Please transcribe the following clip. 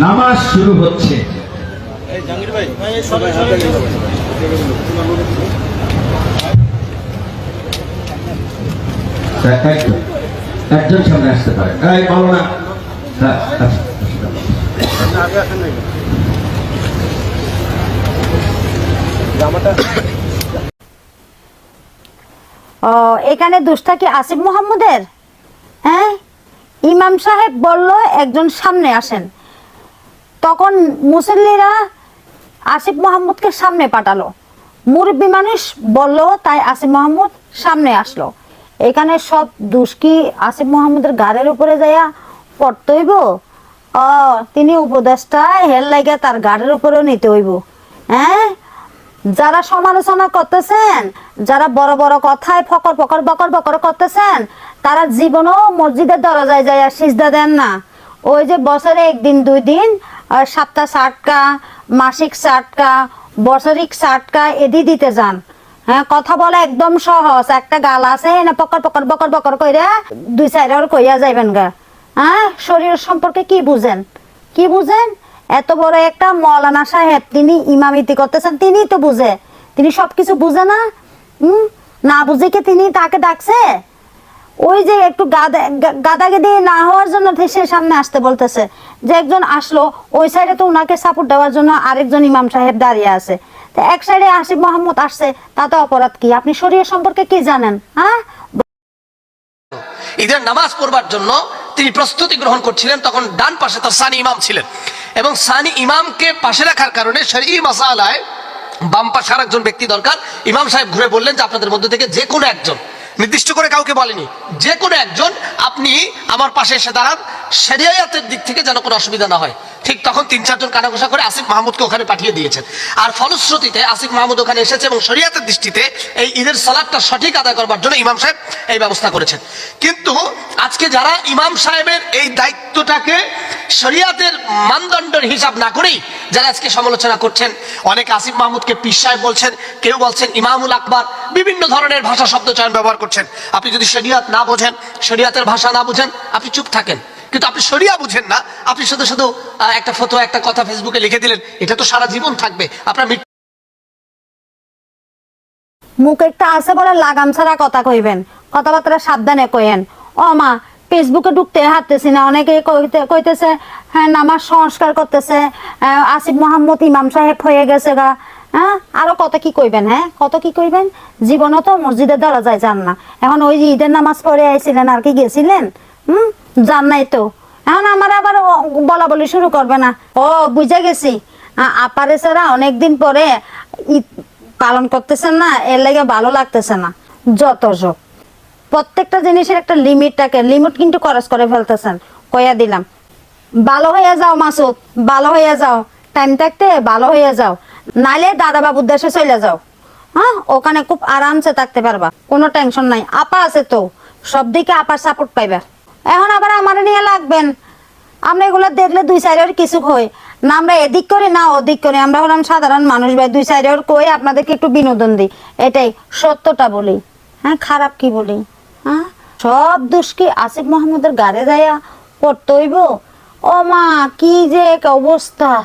নামাজ শুরু হচ্ছে। হ্যাঁ, একজন সামনে আসতে পারে। এই না। হ্যাঁ, আচ্ছা, এখানে দুষ্টা কি আসিফ মোহাম্মদের? হ্যাঁ? ইমাম সাহেব বলল একজন সামনে আসেন। তখন মুসল্লিরা আসিফ মোহাম্মদকে সামনে পাঠালো। মুরব্বী মানুষ বলল, তাই আসিফ মোহাম্মদ সামনে আসলো। এখানে সব দুষ্কি আসিফ মোহাম্মদের গাড়ির উপরে যাইয়া পড়তে হইব? ও, তিনি উপদেশটা হেল লাগে তার গাড়ির উপরেও নিতে হইব। হ্যাঁ? যারা সমালোচনা করতেছেন, যারা বড় বড় কথায় ফকর ফকর বকর বকর করতেছেন, তারা জীবনও মসজিদের দরজায় আর সিজদা দেন না। ওই যে বছরে একদিন দুই দিন সপ্তাহ ষাটকা মাসিক ষাটকা বছরিক ষাটকা এদি দিতে যান। হ্যাঁ কথা বলা একদম সহজ। একটা গাল আছে না পকর পকর বকর বকর কইরা দুই সাইডের কইয়া যাইবেন গা। হ্যাঁ শরীর সম্পর্কে কি বুঝেন? কি বুঝেন? এত বড় একটা মৌলানা সাহেব, তিনি ইমামিতি করতেছেন তিনি তো বুঝে। তিনি সবকিছু বুঝে না? না বুঝে কি তিনি তাকে ডাকছে? ওই যে একটু গাদা গাদাগাদি না হওয়ার জন্য সে সামনে আসতে বলতেছে। যে একজন আসলো, ওই সাইডে তো ওনাকে সাপোর্ট দেওয়ার জন্য আরেকজন ইমাম সাহেব দাঁড়িয়ে আছে। তো এক সাইডে আসিফ মোহাম্মদ আসছে, তাতে অপরাধ কি? আপনি শরীর সম্পর্কে কি জানেন? হ্যাঁ? ঈদের নামাজ পড়বার জন্য তিনি প্রস্তুতি গ্রহণ করছিলেন, তখন ডান পাশে তার সানি ইমাম ছিলেন। এবং সানি ইমামকে পাশে রাখার কারণে শরী মাসালায় বাম পাশে আর একজন ব্যক্তি দরকার। ইমাম সাহেব ঘুরে বললেন যে আপনাদের মধ্যে থেকে যে কোনো একজন নির্দিষ্ট করে কাউকে বলেনি। যে কোনো একজন আপনি আমার পাশে এসে দাঁড়ান, সেরিয়াতের দিক থেকে যেন কোনো অসুবিধা না হয়। ঠিক তখন তিন চারজন কানাঘোষা করে আসিফ মাহমুদকে ওখানে পাঠিয়ে দিয়েছেন। আর ফলশ্রুতিতে আসিফ মাহমুদ ওখানে এসেছে এবং শরিয়াতের দৃষ্টিতে এই ঈদের সালাদটা সঠিক আদায় করবার জন্য ইমাম সাহেব এই ব্যবস্থা করেছেন। কিন্তু আজকে যারা ইমাম সাহেবের এই দায়িত্বটাকে শরিয়াতের মানদণ্ডের হিসাব না করেই যারা আজকে সমালোচনা করছেন, অনেক আসিফ মাহমুদকে পীর সাহেব বলছেন, কেউ বলছেন ইমামুল আকবর, বিভিন্ন ধরনের ভাষা শব্দ চয়ন ব্যবহার করছেন। আপনি যদি শরিয়াত না বোঝেন, শরিয়াতের ভাষা না বোঝেন, আপনি চুপ থাকেন। কিন্তু আপনি শরিয়া বুঝেন না। আপনি শুধু শুধু একটা ফটো একটা কথা ফেসবুকে লিখে দিলেন। এটা তো সারা জীবন থাকবে। আপনার মৃত্যু মুখ একটা আছে বলে লাগাম ছাড়া কথা কইবেন। কথাবার্তা সাবধানে কইেন ও মা ফেসবুকে ঢুকতে হাঁটতেছি না। অনেকে কইতেছে হ্যাঁ নামাজ সংস্কার করতেছে। আসিফ মোহাম্মদ ইমাম সাহেব হয়ে গেছে গা। হ্যাঁ আরও কত কি কইবেন হ্যাঁ? কত কি কইবেন? জীবনও তো মসজিদের দরজায় যান না। এখন ওই ঈদের নামাজ পড়ে আইছিলেন, আর কি গেছিলেন? হুম? যান নাই তো। এখন আমার আবার বলা বলি শুরু করবে না। ও, বুঝে গেছি। আপারে ছাড়া অনেকদিন পরে ঈদ পালন করতেছেন না, এর লাগে ভালো লাগতেছে না। যত সব। প্রত্যেকটা জিনিসের একটা লিমিট থাকে। লিমিট কিন্তু খরচ করে ফেলতেছেন। কইয়া দিলাম। ভালো হইয়া যাও মাসুদ, ভালো হইয়া যাও। টাইম থাকতে ভালো হইয়া যাও। নাইলে দাদা বাবুর দেশে চলে যাও। হ্যাঁ ওখানে খুব আরামসে থাকতে পারবা। কোনো টেনশন নাই। আপা আছে তো। সব দিকে আপার সাপোর্ট পাইবা। এখন আবার আমার নিয়ে লাগবেন? আমরা এগুলো দেখলে দুই সাইডের কিছু কই। না, আমরা এদিক করি, না ওদিক করি। আমরা হলাম সাধারণ মানুষ ভাই, দুই সাইডের কই আপনাদেরকে একটু বিনোদন দিই। এটাই, সত্যটা বলি। হ্যাঁ খারাপ কি বলি? হ্যাঁ সব দোষ কি আসিফ মোহাম্মদের গাড়ে যাইয়া পড়তে হইব? ও মা, কি যে এক অবস্থা।